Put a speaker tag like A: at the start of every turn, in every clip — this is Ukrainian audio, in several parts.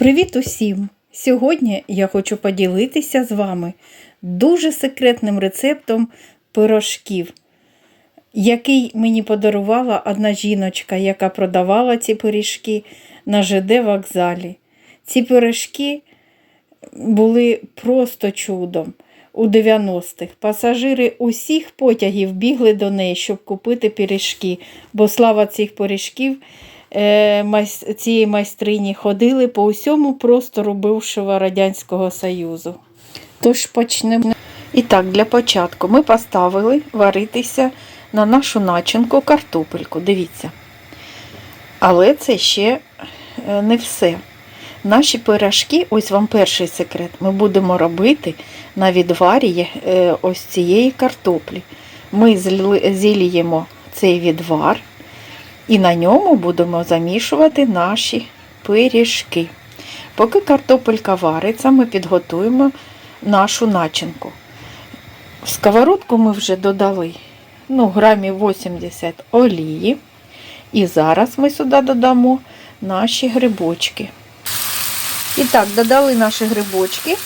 A: Привіт усім! Сьогодні я хочу поділитися з вами дуже секретним рецептом пирожків, який мені подарувала одна жіночка, яка продавала ці пиріжки на ЖД вокзалі. Ці пиріжки були просто чудом у 90-х. Пасажири усіх потягів бігли до неї, щоб купити пиріжки, бо слава цих пиріжків цієї майстрині ходили по усьому простору бившого Радянського Союзу. Тож почнемо. І так, для початку ми поставили варитися на нашу начинку картопельку. Дивіться. Але це ще е, не все. Наші пирожки, ось вам перший секрет, ми будемо робити на відварі е, ось цієї картоплі. Ми зіліємо цей відвар і на ньому будемо замішувати наші пиріжки. Поки картопелька вариться, ми підготуємо нашу начинку. В сковородку ми вже додали ну, грамів 80 олії. І зараз ми сюди додамо наші грибочки. І так, додали наші грибочки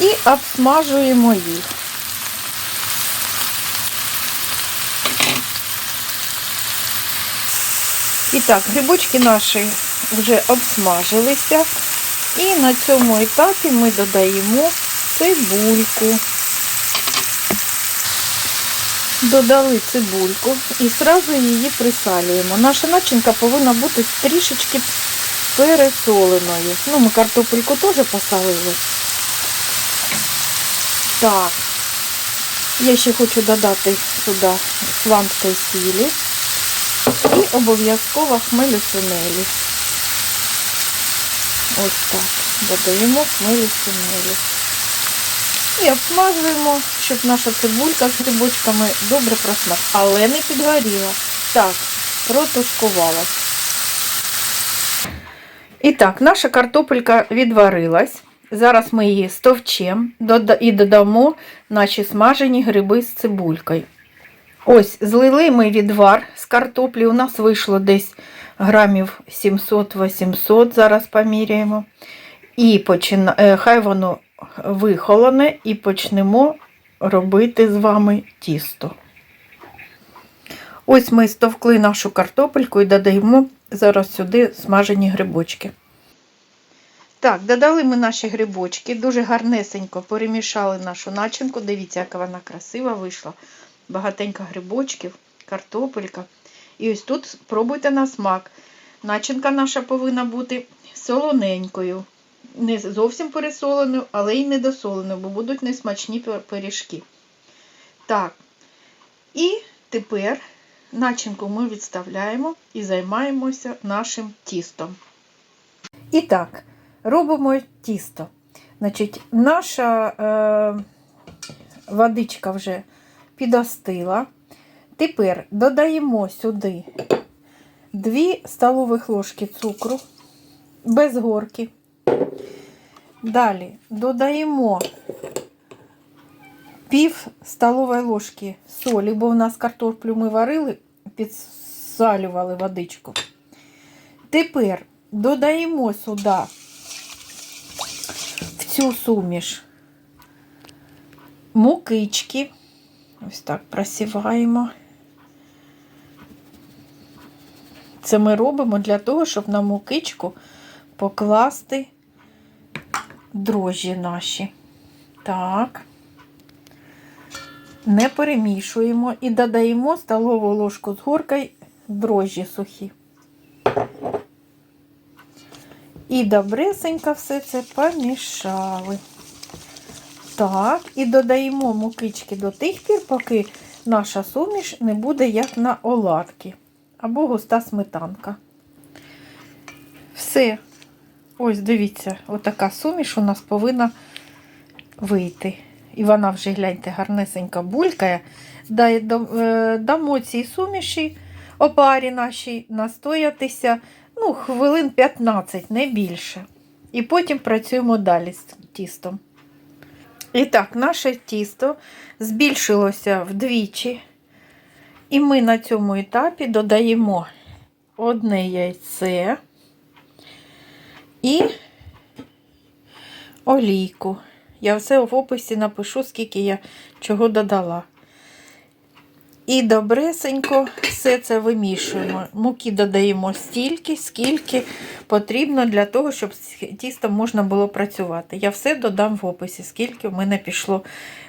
A: і обсмажуємо їх. І так, грибочки наші вже обсмажилися. І на цьому етапі ми додаємо цибульку. Додали цибульку і одразу її присалюємо. Наша начинка повинна бути трішечки пересоленою. Ну, ми картопельку теж посолили. Так. Я ще хочу додати сюди сланської сілі і обов'язково хмелю сунелі. Ось так. Додаємо хмелю сунелі. І обсмажуємо, щоб наша цибулька з грибочками добре просмаж. Але не підгоріла. Так, протушкувалась. І так, наша картопелька відварилась. Зараз ми її стовчемо і додамо наші смажені гриби з цибулькою. Ось, злили ми відвар з картоплі. У нас вийшло десь грамів 700-800, зараз поміряємо. І почина... е, хай воно вихолоне і почнемо робити з вами тісто. Ось ми стовкли нашу картопельку і додаємо зараз сюди смажені грибочки. Так, додали ми наші грибочки, дуже гарнесенько перемішали нашу начинку. Дивіться, яка вона красива вийшла. Багатенько грибочків, картопелька. І ось тут спробуйте на смак. Начинка наша повинна бути солоненькою. Не зовсім пересоленою, але й недосоленою, бо будуть несмачні пиріжки. Так. І тепер начинку ми відставляємо і займаємося нашим тістом. І так, робимо тісто. Значить, наша е, водичка вже підостила. Тепер додаємо сюди 2 столових ложки цукру без горки. Далі додаємо пів столової ложки солі, бо в нас картоплю ми варили, підсалювали водичку. Тепер додаємо сюди в цю суміш мукички. Ось так просіваємо. Це ми робимо для того, щоб на мукичку покласти дрожжі наші. Так. Не перемішуємо і додаємо столову ложку з горкою дрожжі сухі. І добресенько все це помішали. Так, і додаємо мукички до тих пір, поки наша суміш не буде як на оладки або густа сметанка. Все. Ось дивіться, отака суміш у нас повинна вийти. І вона вже, гляньте, гарнесенько булькає. Е, Дамо цій суміші опарі нашій настоятися ну, хвилин 15, не більше. І потім працюємо далі з тістом. І так, наше тісто збільшилося вдвічі. І ми на цьому етапі додаємо одне яйце і олійку. Я все в описі напишу, скільки я чого додала. І добресенько все це вимішуємо. Муки додаємо стільки, скільки потрібно для того, щоб з тістом можна було працювати. Я все додам в описі, скільки в мене пішло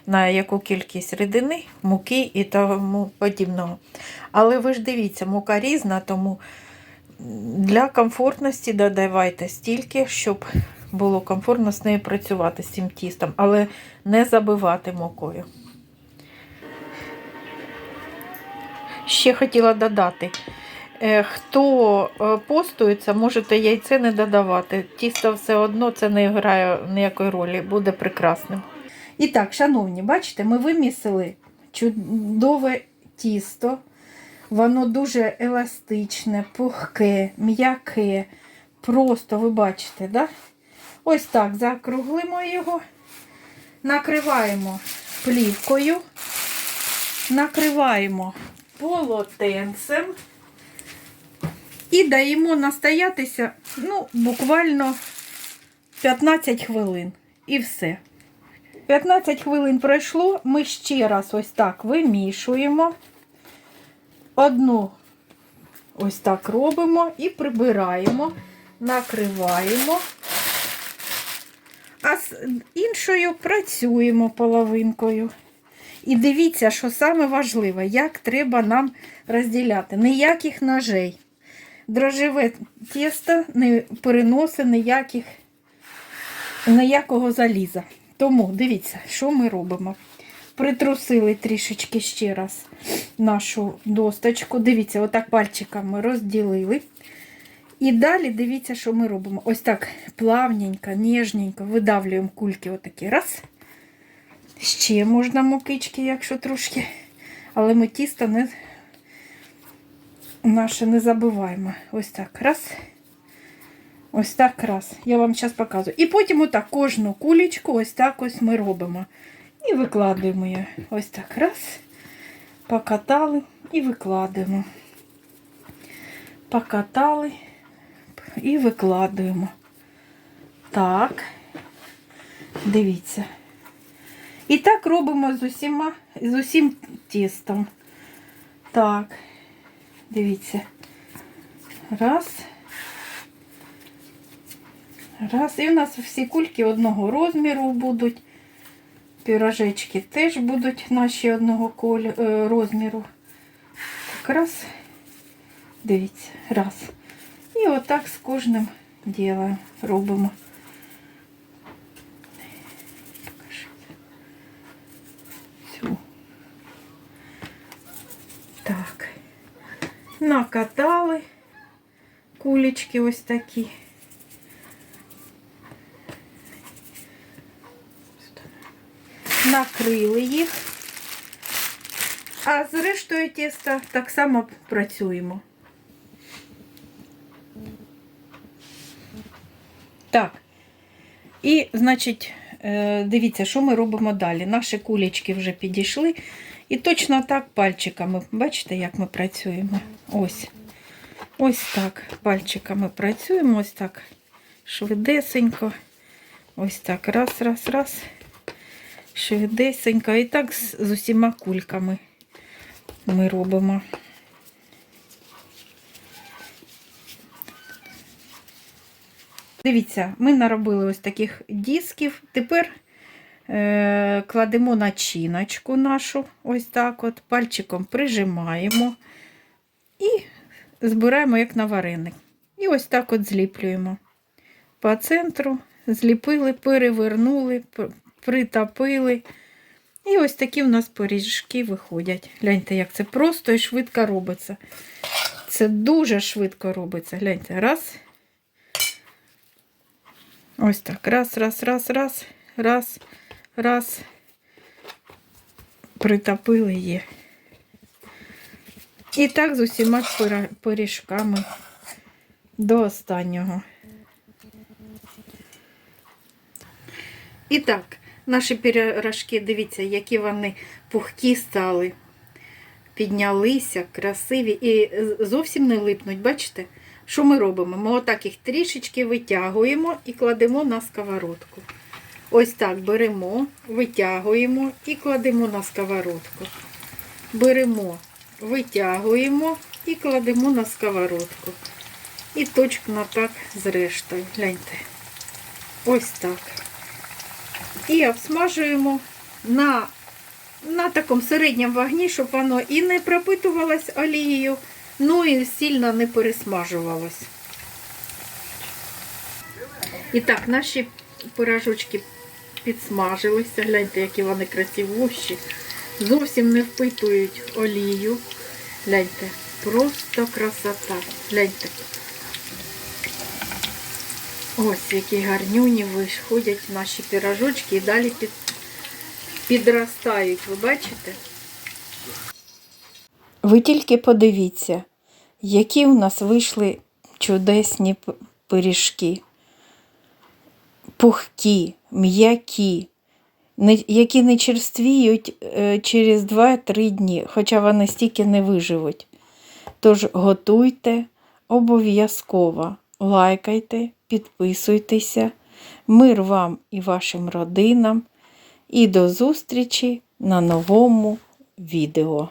A: на яку кількість рідини, муки і тому подібного. Але ви ж дивіться, мука різна, тому для комфортності додавайте стільки, щоб було комфортно з нею працювати з цим тістом, але не забивати мукою. Ще хотіла додати. Е, Хто е, постується, можете яйце не додавати. Тісто все одно це не грає ніякої ролі, буде прекрасним. І так, шановні, бачите, ми вимісили чудове тісто. Воно дуже еластичне, пухке, м'яке. Просто ви бачите, да? Ось так закруглимо його, накриваємо плівкою, накриваємо полотенцем і даємо настоятися ну, буквально 15 хвилин. І все. 15 хвилин пройшло, ми ще раз ось так вимішуємо. Одну ось так робимо і прибираємо, накриваємо. А з іншою працюємо половинкою. І дивіться, що саме важливе, як треба нам розділяти. Ніяких ножей. Дрожжеве тісто не переносить ніяких, ніякого заліза. Тому дивіться, що ми робимо. Притрусили трішечки ще раз нашу досточку. Дивіться, отак пальчиками розділили. І далі дивіться, що ми робимо. Ось так плавненько, ніжненько видавлюємо кульки. Отакі. Раз. Ще можна мукички, якщо трошки. Але ми тісто не наше не забиваємо. Ось так. Раз. Ось так раз. Я вам зараз показую. І потім отак кожну кулечку ось так ось ми робимо. І викладуємо її. Ось так. Раз. Покатали і викладуємо. Покатали і викладуємо. Так. Дивіться. І так робимо з усіма, з усім тістом. Так, дивіться. Раз. Раз. І у нас всі кульки одного розміру будуть. Пірожечки теж будуть наші одного колі, е, розміру. Так, раз. Дивіться, раз. І отак з кожним ділаємо, робимо. Покажіть. Цю. Так. Накатали кулечки ось такі. Накрили їх. А з рештою тіста так само працюємо. Так. І, значить, е, дивіться, що ми робимо далі. Наші кулечки вже підійшли. І точно так пальчиками. Бачите, як ми працюємо? Ось. Ось так. Пальчиками працюємо, ось так швидесенько. Ось так. Раз, раз, раз. Швидесенько. І так з, усіма кульками ми робимо. Дивіться, ми наробили ось таких дисків. Тепер кладемо начиночку нашу, ось так от, пальчиком прижимаємо і збираємо як на вареник. І ось так от зліплюємо. По центру зліпили, перевернули, притопили. І ось такі у нас пиріжки виходять. Гляньте, як це просто і швидко робиться. Це дуже швидко робиться. Гляньте, раз. Ось так. Раз, раз, раз, раз, раз, раз. Притопили є. І так з усіма пиріжками до останнього. І так, наші пиріжки, дивіться, які вони пухкі стали. Піднялися, красиві і зовсім не липнуть, бачите? Що ми робимо? Ми отак їх трішечки витягуємо і кладемо на сковородку. Ось так беремо, витягуємо і кладемо на сковородку. Беремо, витягуємо і кладемо на сковородку. І точно так з рештою. Гляньте. Ось так. І обсмажуємо на, на такому середньому вогні, щоб воно і не пропитувалось олією, ну і сильно не пересмажувалось. І так, наші пирожочки підсмажилися. Гляньте, які вони красивущі. Зовсім не впитують олію. Гляньте, просто красота. Гляньте. Ось які гарнюні виходять наші пирожочки і далі під, підростають. Ви бачите? Ви тільки подивіться, які у нас вийшли чудесні пиріжки. Пухкі, м'які, які не черствіють е, через 2-3 дні, хоча вони стільки не виживуть. Тож готуйте обов'язково, лайкайте, підписуйтеся. Мир вам і вашим родинам. І до зустрічі на новому відео.